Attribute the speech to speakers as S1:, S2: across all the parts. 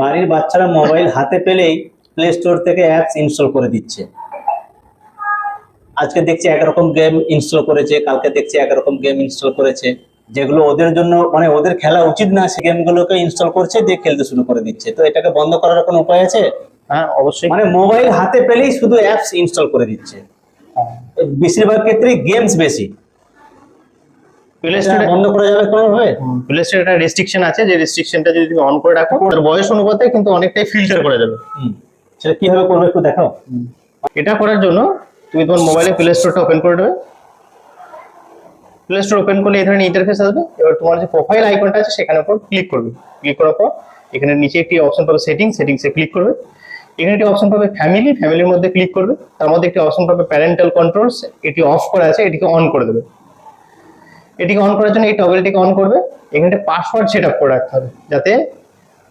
S1: বাড়ির বাচ্চারা মোবাইল হাতে পেলেই প্লে স্টোর থেকে অ্যাপস ইনস্টল করে দিচ্ছে। আজকে দেখছি একরকম গেম ইনস্টল করেছে কালকে দেখছি একরকম গেম ইনস্টল করেছে যেগুলো ওদের জন্য মানে ওদের খেলা উচিত না সেই গেমগুলোকে ইনস্টল করছে দিয়ে খেলতে শুরু করে দিচ্ছে। তো এটাকে বন্ধ করার কোনো উপায় আছে?
S2: হ্যাঁ অবশ্যই।
S1: মানে মোবাইল হাতে পেলেই শুধু অ্যাপস ইনস্টল করে দিচ্ছে। বেশিরভাগ ক্ষেত্রেই গেমস বেশি।
S2: প্লে স্টোরে
S1: বন্ধ করা যাবে কোনোভাবে
S2: প্লে স্টোরে একটা রেস্ট্রিকশন আছে যে রেস্ট্রিকশনটা যদি তুমি অন করে রাখো তার বয়স অনুপাতে কিন্তু অনেকটাই ফিল্টার করা যাবে
S1: সেটা কীভাবে করবে একটু দেখাও।
S2: এটা করার জন্য তুমি তোমার মোবাইলে প্লে স্টোরটা ওপেন করে দেবে। প্লে স্টোর ওপেন করলে এই ধরনের ইন্টারফেস আসবে এবার তোমার যে প্রোফাইল আইকনটা আছে সেখানে উপর ক্লিক করবে। ক্লিক করার পর এখানে নিচে একটি অপশন পাবে সেটিং সেটিংসে ক্লিক করবে। এখানে একটি অপশন পাবে ফ্যামিলি ফ্যামিলির মধ্যে ক্লিক করবে। তার মধ্যে একটি অপশন পাবে প্যারেন্টাল কন্ট্রোলস এটি অফ করা আছে এটিকে অন করে দেবে। এটিকে অন করার জন্য এই টগলটিকে অন করবে। এখানে পাসওয়ার্ড সেট আপ করে রাখতে হবে যাতে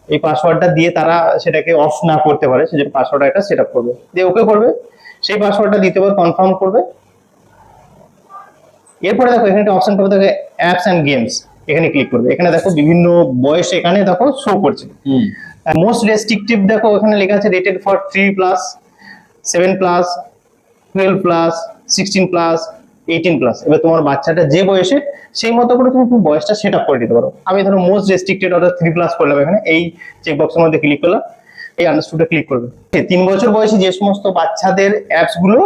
S2: এই পাসওয়ার্ডটা দিয়ে তারা সেটাকে অফ না করতে পারে সেজন্য পাসওয়ার্ড একটা সেট আপ করবে। দিয়ে ওকে করবে সেই পাসওয়ার্ডটা দ্বিতীয়বার কনফার্ম করবে। এরপরে দেখো এখানে একটা অপশন পাবে দেখো অ্যাপস অ্যান্ড গেমস এখানে ক্লিক করবে। এখানে দেখো বিভিন্ন বয়স এখানে দেখো শো করছে।
S1: হুম।
S2: মোস্ট রেস্ট্রিকটিভ দেখো এখানে লেখা আছে rated for three plus seven plus twelve plus sixteen plus eighteen plus এবার তোমার বাচ্চাটা যে বয়সে, সেই মতো করে তুমি বয়সটা সেট আপ করে দিতে পারো। আমি ধরো মোস্ট রেস্ট্রিক্টেড অর্থাৎ থ্রি প্লাস করলাম এখানে। এই চেকবক্সের মধ্যে ক্লিক করলাম। এই আন্ডারস্টুডে ক্লিক করবে। তিন বছর বয়সী যে সমস্ত বাচ্চাদের অ্যাপসগুলো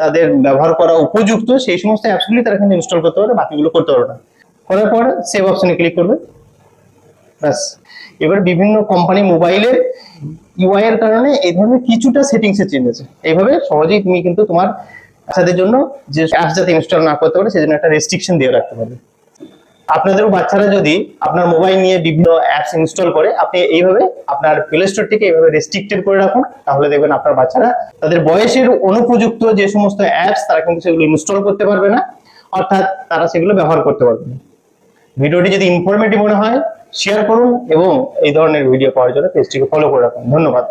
S2: তাদের ব্যবহার করা উপযুক্ত, সেই সমস্ত অ্যাপস গুলি তারা কিন্তু ইনস্টল করতে পারে বাকিগুলো করতে পারবে না। করার পর সেভ অপশনে ক্লিক করবে। ব্যাস। এবার বিভিন্ন কোম্পানি মোবাইলের ইউআই এর কারণে এই ধরনের কিছুটা সেটিংস চেঞ্জ আছে এইভাবে সহজেই তুমি কিন্তু তোমার বাচ্চাদের জন্য যে অ্যাপস যাতে ইনস্টল না করতে পারে সেজন্য একটা রেস্ট্রিকশন দিয়ে রাখতে পারবে। আপনাদেরও বাচ্চারা যদি আপনার মোবাইল নিয়ে বিভিন্ন অ্যাপস ইনস্টল করে আপনি এইভাবে আপনার প্লে স্টোর থেকে এইভাবে রেস্ট্রিক্টেড করে রাখুন তাহলে দেখবেন আপনার বাচ্চারা তাদের বয়সের অনুপযুক্ত যে সমস্ত অ্যাপস তারা কিন্তু সেগুলো ইনস্টল করতে পারবে না অর্থাৎ তারা সেগুলো ব্যবহার করতে পারবে না। ভিডিওটি যদি ইনফরমেটিভ মনে হয় শেয়ার করুন এবং এই ধরনের ভিডিও পাওয়ার জন্য পেজটিকে ফলো করে রাখুন। ধন্যবাদ।